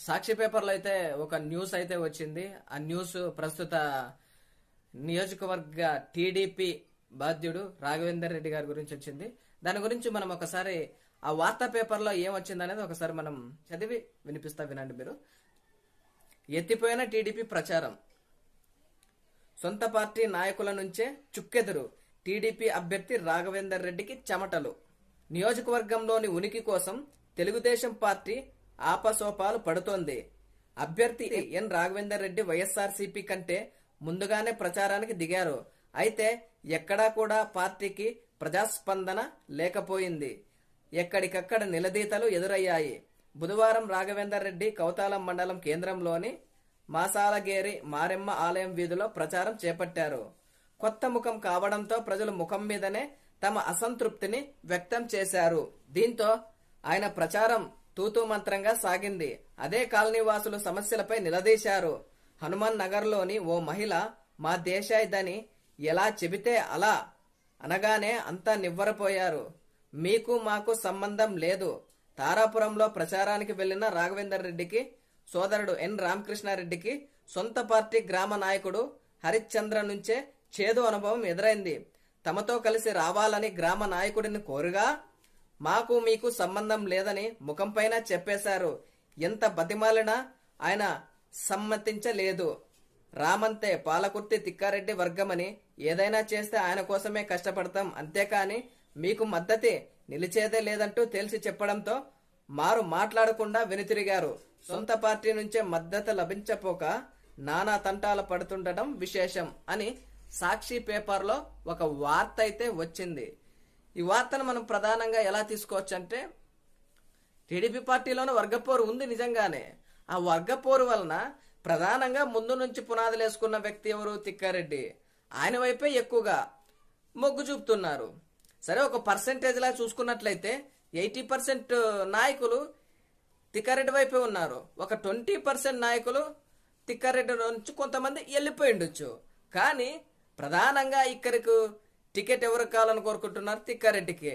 సాక్షి పేపర్లో అయితే ఒక న్యూస్ అయితే వచ్చింది. ఆ న్యూస్ ప్రస్తుత నియోజకవర్గ టీడీపీ బాధ్యుడు రాఘవేందర్ రెడ్డి గారి గురించి వచ్చింది. దాని గురించి మనం ఒకసారి ఆ వార్తా పేపర్లో ఏం అనేది ఒకసారి మనం చదివి వినిపిస్తా వినండి మీరు. ఎత్తిపోయిన టీడీపీ ప్రచారం. సొంత పార్టీ నాయకుల నుంచే చుక్కెదురు టీడీపీ అభ్యర్థి రాఘవేందర్ రెడ్డికి చెమటలు. నియోజకవర్గంలోని ఉనికి కోసం తెలుగుదేశం పార్టీ ఆపసోపాలు పడుతోంది. అభ్యర్థి ఎన్. రాఘవేందర్ రెడ్డి వైఎస్ఆర్సీపీ కంటే ముందుగానే ప్రచారానికి దిగారు. అయితే ఎక్కడా కూడా పార్టీకి ప్రజాస్పందన లేకపోయింది. ఎక్కడికక్కడ నిలదీతలు ఎదురయ్యాయి. బుధవారం రాఘవేందర్ రెడ్డి కౌతాలం మండలం కేంద్రంలోని మాసాలగేరి మారెమ్మ ఆలయం వీధిలో ప్రచారం చేపట్టారు. కొత్త ముఖం కావడంతో ప్రజలు ముఖం మీదనే తమ అసంతృప్తిని వ్యక్తం చేశారు. దీంతో ఆయన ప్రచారం తూతూ మంత్రంగా సాగింది. అదే కాలనీవాసులు సమస్యలపై నిలదీశారు. హనుమాన్ నగర్లోని ఓ మహిళ మా దేశాయిదని ఎలా చెబితే అలా అనగానే అంతా నివ్వరపోయారు. మీకు మాకు సంబంధం లేదు. తారాపురంలో ప్రచారానికి వెళ్ళిన రాఘవేందర్ రెడ్డికి సోదరుడు ఎన్. రామకృష్ణారెడ్డికి సొంత పార్టీ గ్రామ నాయకుడు హరిశ్చంద్ర నుంచే చేదు అనుభవం ఎదురైంది. తమతో కలిసి రావాలని గ్రామ నాయకుడిని కోరుగా? మాకు మీకు సంబంధం లేదని ముఖంపైన చెప్పేశారు. ఎంత బతిమాలినా ఆయన సమ్మతించలేదు. రామంతే పాలకుర్తి తిక్కారెడ్డి వర్గమని ఏదైనా చేస్తే ఆయన కోసమే కష్టపడతాం. అంతేకాని మీకు మద్దతి నిలిచేదే లేదంటూ తెలిసి చెప్పడంతో మారు మాట్లాడకుండా వెనుతిరిగారు. సొంత పార్టీ నుంచే మద్దతు లభించపోక నానా తంటాలు పడుతుండటం విశేషం అని సాక్షి పేపర్లో ఒక వార్త అయితే వచ్చింది. ఈ వార్తను మనం ప్రధానంగా ఎలా తీసుకోవచ్చు అంటే టీడీపీ పార్టీలోనే వర్గపోరు ఉంది నిజంగానే. ఆ వర్గపోరు వలన ప్రధానంగా ముందు నుంచి పునాదులు వేసుకున్న వ్యక్తి ఎవరు? తిక్కారెడ్డి. ఆయన వైపే ఎక్కువగా మొగ్గు చూపుతున్నారు. సరే ఒక పర్సంటేజ్లా చూసుకున్నట్లయితే ఎయిటీ పర్సెంట్ నాయకులు తిక్కారెడ్డి వైపే ఉన్నారు. ఒక ట్వంటీ పర్సెంట్ నాయకులు తిక్కారెడ్డి నుంచి కొంతమంది వెళ్ళిపోయి ఉండొచ్చు. కానీ ప్రధానంగా ఇక్కడికి టికెట్ ఎవరు కావాలని కోరుకుంటున్నారు? తిక్కారెడ్డికి.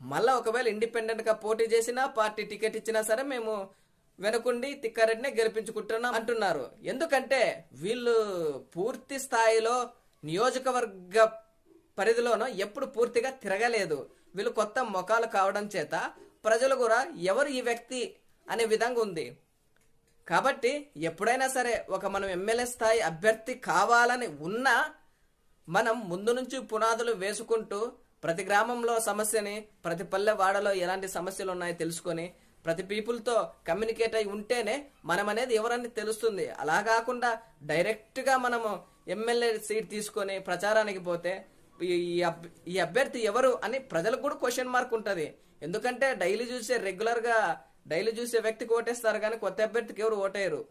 మళ్ళా ఒకవేళ ఇండిపెండెంట్గా పోటీ చేసినా పార్టీ టికెట్ ఇచ్చినా సరే మేము వెనుకుండి తిక్కారెడ్డినే గెలిపించుకుంటున్నాం అంటున్నారు. ఎందుకంటే వీళ్ళు పూర్తి స్థాయిలో నియోజకవర్గ పరిధిలోనూ ఎప్పుడు పూర్తిగా తిరగలేదు. వీళ్ళు కొత్త ముఖాలు కావడం చేత ప్రజలు కూడా ఎవరు ఈ వ్యక్తి అనే విధంగా ఉంది. కాబట్టి ఎప్పుడైనా సరే ఒక మనం ఎమ్మెల్యే స్థాయి అభ్యర్థి కావాలని ఉన్నా మనం ముందు నుంచి పునాదులు వేసుకుంటూ ప్రతి గ్రామంలో సమస్యని ప్రతి పల్లె వాడలో ఎలాంటి సమస్యలు ఉన్నాయో తెలుసుకొని ప్రతి పీపుల్తో కమ్యూనికేట్ అయి ఉంటేనే మనం అనేది ఎవరని తెలుస్తుంది. అలా కాకుండా డైరెక్ట్గా మనము ఎమ్మెల్యే సీట్ తీసుకొని ప్రచారానికి పోతే ఈ- ఈ ఈ అభ్యర్థి ఎవరు అని ప్రజలకు కూడా క్వశ్చన్ మార్క్ ఉంటుంది. ఎందుకంటే డైలీ చూసే రెగ్యులర్గా డైలీ చూసే వ్యక్తికి ఓటేస్తారు కానీ కొత్త అభ్యర్థికి ఎవరు ఓటేయరు.